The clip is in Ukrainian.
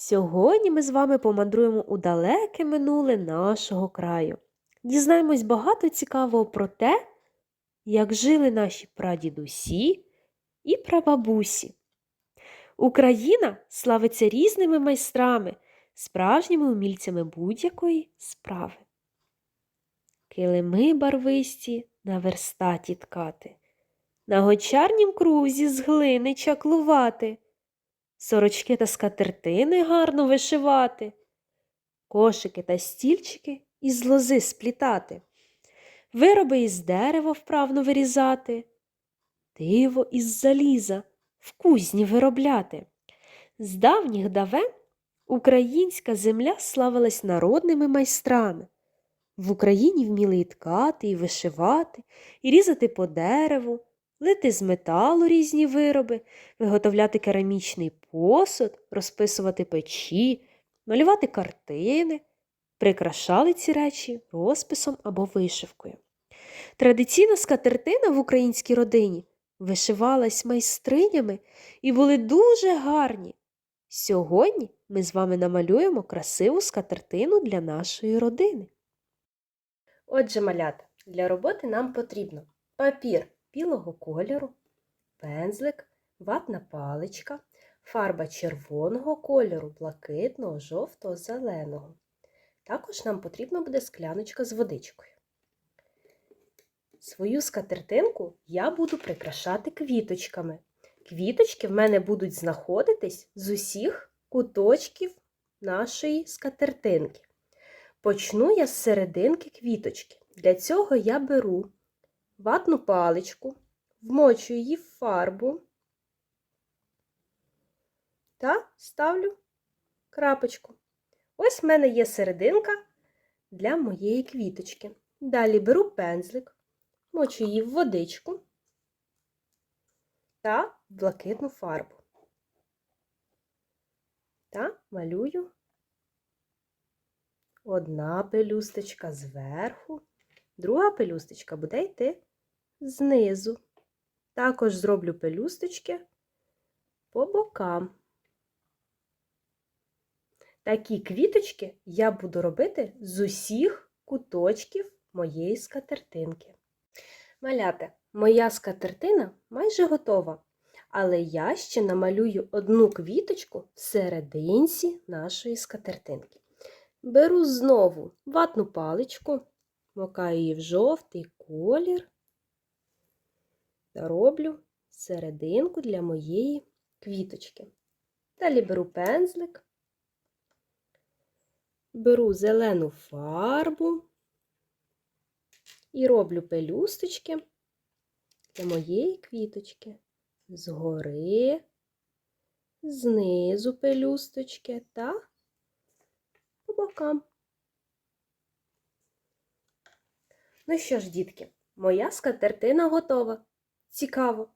Сьогодні ми з вами помандруємо у далеке минуле нашого краю. Дізнаємось багато цікавого про те, як жили наші прадідусі і прабабусі. Україна славиться різними майстрами, справжніми умільцями будь-якої справи. Килими барвисті на верстаті ткати, на гончарнім крузі з глини чаклувати, сорочки та скатертини гарно вишивати, кошики та стільчики із лози сплітати, вироби із дерева вправно вирізати, диво із заліза в кузні виробляти. З давніх давен українська земля славилась народними майстрами. В Україні вміли і ткати, і вишивати, і різати по дереву, лити з металу різні вироби, виготовляти керамічний посуд, розписувати печі, малювати картини, прикрашали ці речі розписом або вишивкою. Традиційна скатертина в українській родині вишивалась майстринями і були дуже гарні. Сьогодні ми з вами намалюємо красиву скатертину для нашої родини. Отже, малята, для роботи нам потрібно папір білого кольору, пензлик, ватна паличка, фарба червоного кольору, блакитного, жовтого, зеленого. Також нам потрібна буде скляночка з водичкою. Свою скатертинку я буду прикрашати квіточками. Квіточки в мене будуть знаходитись з усіх куточків нашої скатертинки. Почну я з серединки квіточки. Для цього я беру ватну паличку, вмочую її в фарбу та ставлю крапочку. Ось в мене є серединка для моєї квіточки. Далі беру пензлик, мочу її в водичку та в блакитну фарбу. Та малюю одна пелюсточка зверху, друга пелюсточка буде йти знизу. Також зроблю пелюсточки по бокам. Такі квіточки я буду робити з усіх куточків моєї скатертинки. Маляте, моя скатертина майже готова, але я ще намалюю одну квіточку в нашої скатертинки. Беру знову ватну паличку, макаю її в жовтий колір роблю серединку для моєї квіточки. Далі беру пензлик, беру зелену фарбу і роблю пелюсточки для моєї квіточки. Згори, знизу пелюсточки та по бокам. Ну що ж, дітки, моя скатертина готова. Цікаво,